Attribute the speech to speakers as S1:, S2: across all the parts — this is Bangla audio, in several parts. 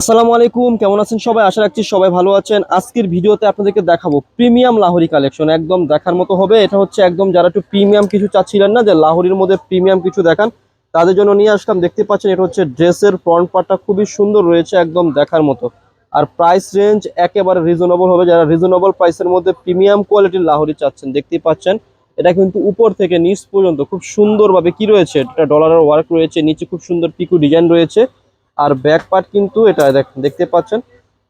S1: আসসালামু আলাইকুম, কেমন আছেন সবাই? আশা রাখছি সবাই ভালো আছেন। আজকের ভিডিওতে আপনাদেরকে দেখাবো প্রিমিয়াম লাহোরি কালেকশন, একদম দেখার মতো হবে। এটা হচ্ছে একদম যারা একটু প্রিমিয়াম কিছু চাচ্ছিলেন না, যে লাহোরির মধ্যে প্রিমিয়াম কিছু দেখান, তাদের জন্য নিয়ে আসলাম। দেখতে পাচ্ছেন, এটা হচ্ছে ড্রেসের ফ্রন্ট পার্টটা খুবই সুন্দর রয়েছে, একদম দেখার মতো। আর প্রাইস রেঞ্জ একেবারে রিজনেবল হবে। যারা রিজনেবল প্রাইসের মধ্যে প্রিমিয়াম কোয়ালিটির লাহোরি চাচ্ছেন, দেখতে পাচ্ছেন, এটা কিন্তু উপর থেকে নিচ পর্যন্ত খুব সুন্দরভাবে কি রয়েছে? এটা ডলারের ওয়ার্ক রয়েছে, নিচে খুব সুন্দর পিকু ডিজাইন রয়েছে। আর ব্যাক পার্ট কিন্তু এটা দেখ- দেখতে পাচ্ছেন।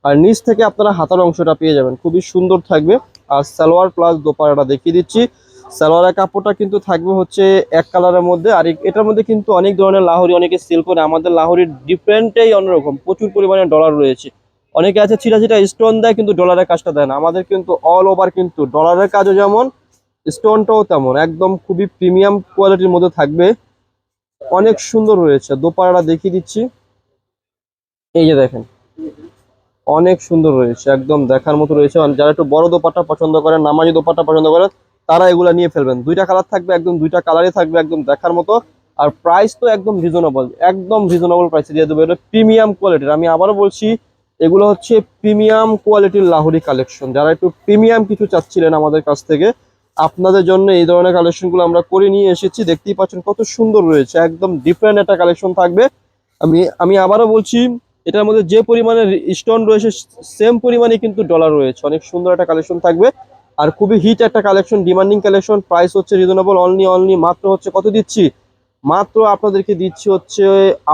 S1: আর নিচ থেকে আপনারা হাতার অংশটা পেয়ে যাবেন। খুবই সুন্দর থাকবে। আর সালোয়ার প্লাস দোপারাটা দেখিয়ে দিচ্ছি। সালোয়ারের কাপড়টা কিন্তু থাকবে হচ্ছে এক কালারের মধ্যে। আর এটার মধ্যে কিন্তু অনেক ধরনের লাহরি, অনেকে সেল করে। আমাদের লাহোরির ডিফারেন্টেই অন্যরকম। প্রচুর পরিমাণে ডলার রয়েছে। অনেকে আছে ছিটা ছিটা স্টোন দেয়, কিন্তু ডলারের কাজটা দেয় না। আমাদের কিন্তু অল ওভার কিন্তু ডলারের কাজও যেমন স্টোনটাও তেমন। একদম খুবই প্রিমিয়াম কোয়ালিটির মধ্যে থাকবে। অনেক সুন্দর রয়েছে। দোপারাটা দেখিয়ে দিচ্ছি। এই যে দেখেন। অনেক সুন্দর রয়েছে, একদম দেখার মতো রয়েছে। যারা একটু বড় দোপাট্টা পছন্দ করেন, নামাজি দোপাট্টা পছন্দ করেন, তারা এগুলা নিয়ে ফেলবেন। দুইটা কালার থাকবে, একদম দুইটা কালারই থাকবে, একদম দেখার মতো। আর প্রাইস তো একদম রিজনেবল একদম রিজনেবল প্রাইসে দিয়ে দেবো। এটা প্রিমিয়াম কোয়ালিটির আমি আবারও বলছি, এগুলো হচ্ছে প্রিমিয়াম কোয়ালিটির লাহোরি কালেকশন যারা একটু প্রিমিয়াম কিছু চাচ্ছিলেন আমাদের কাছ থেকে, আপনাদের জন্য এই ধরনের কালেকশনগুলো আমরা করে নিয়ে এসেছি। দেখতেই পাচ্ছেন কত সুন্দর রয়েছে, একদম ডিফারেন্ট একটা কালেকশন থাকবে। আমি আমি আবারও বলছি এটার মধ্যে যে পরিমাণে স্টোন রয়েছে সেম পরিমাণে কিন্তু ডলার রয়েছে। অনেক সুন্দর একটা কালেকশন থাকবে। আর খুবই হিট একটা কালেকশন ডিমান্ডিং কালেকশন প্রাইস হচ্ছে রিজনেবল অনলি অনলি মাত্র হচ্ছে কত দিচ্ছি? মাত্র আপনাদেরকে দিচ্ছি হচ্ছে,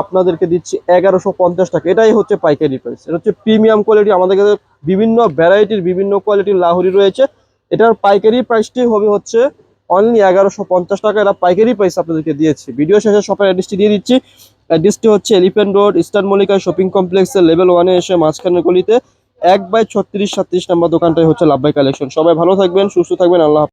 S1: আপনাদেরকে দিচ্ছি এগারোশো পঞ্চাশ টাকা। এটাই হচ্ছে পাইকারি প্রাইস এটা হচ্ছে প্রিমিয়াম কোয়ালিটি আমাদের কাছে বিভিন্ন ভ্যারাইটির বিভিন্ন কোয়ালিটির লাহুরি রয়েছে। এটার পাইকারি প্রাইসটি হবে হচ্ছে অনলি এগারোশো পঞ্চাশ টাকা এরা পাইকারি প্রাইস আপনাদেরকে দিয়েছি। ভিডিও শেষে শপের অ্যাড্রেসটি দিয়ে দিচ্ছি। অ্যাড্রেসটি হচ্ছে elephant road eastern Mallika shopping কমপ্লেক্সের লেভেল ওয়ানে এসে মাঝখানের গলিতে এক বাই ছত্রিশ সাতত্রিশ নাম্বার দোকানটাই হচ্ছে লাভবাই কালেকশন সবাই ভালো থাকবেন, সুস্থ থাকবেন, আল্লাহ।